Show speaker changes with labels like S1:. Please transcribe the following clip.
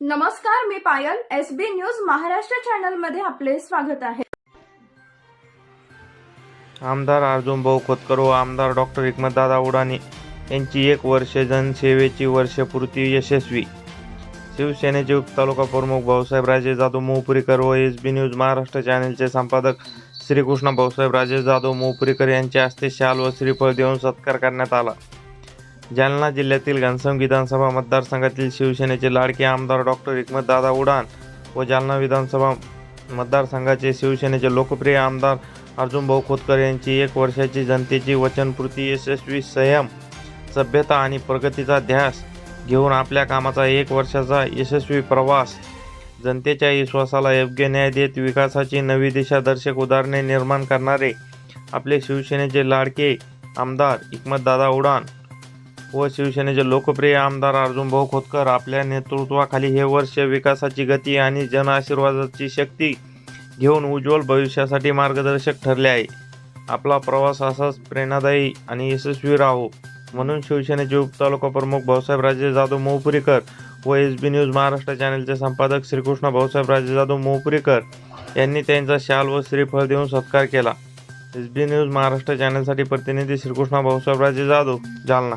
S1: नमस्कार मी पायल. S B news Maharashtra चॅनलमध्ये आपले स्वागत आहे.
S2: आमदार अर्जुन भाऊ खोतकर व आमदार डॉक्टर हिकमतदादा उडाणे यांची एक वर्ष जनसेवेची वर्षपूर्ती यशस्वी. शिवसेनेचे उपतालुका प्रमुख भाऊसाहेब राजे जाधव मोहपुरीकर व एस बी न्यूज महाराष्ट्र चॅनलचे संपादक श्रीकृष्ण भाऊसाहेब राजे जाधव मोहपुरीकर यांच्या हस्ते शाल व श्रीफळ देऊन सत्कार करण्यात आला. जालना जिल्ह्यातील घनसम विधानसभा मतदारसंघातील शिवसेनेचे लाडके आमदार डॉक्टर हिकमतदादा उडाण व जालना विधानसभा मतदारसंघाचे शिवसेनेचे लोकप्रिय आमदार अर्जुन भाऊ खोतकर यांची एक वर्षाची जनतेची वचनपूर्ती यशस्वी संयम सभ्यता आणि प्रगतीचा ध्यास घेऊन आपल्या कामाचा एक वर्षाचा यशस्वी प्रवास जनतेच्या विश्वासाला योग्य न्याय देत विकासाची नवी दिशादर्शक उदाहरणे निर्माण करणारे आपले शिवसेनेचे लाडके आमदार हिकमतदादा उडान व शिवसेनेचे लोकप्रिय आमदार अर्जुन भाऊ खोतकर आपल्या नेतृत्वाखाली हे वर्ष विकासाची गती आणि जनआशीर्वादाची शक्ती घेऊन उज्ज्वल भविष्यासाठी मार्गदर्शक ठरले आहे. आपला प्रवास असाच प्रेरणादायी आणि यशस्वी राहो. म्हणून शिवसेनेचे उपतालुका प्रमुख भाऊसाहेब राजे जाधव मोहपुरीकर व एस बी न्यूज महाराष्ट्र चॅनलचे संपादक श्रीकृष्ण भाऊसाहेब राजे जाधव मोहपुरीकर यांनी त्यांचा शाल व श्रीफळ देऊन सत्कार केला. एस बी न्यूज महाराष्ट्र चॅनलसाठी प्रतिनिधी श्रीकृष्ण भाऊसाहेब राजे जाधव जालना.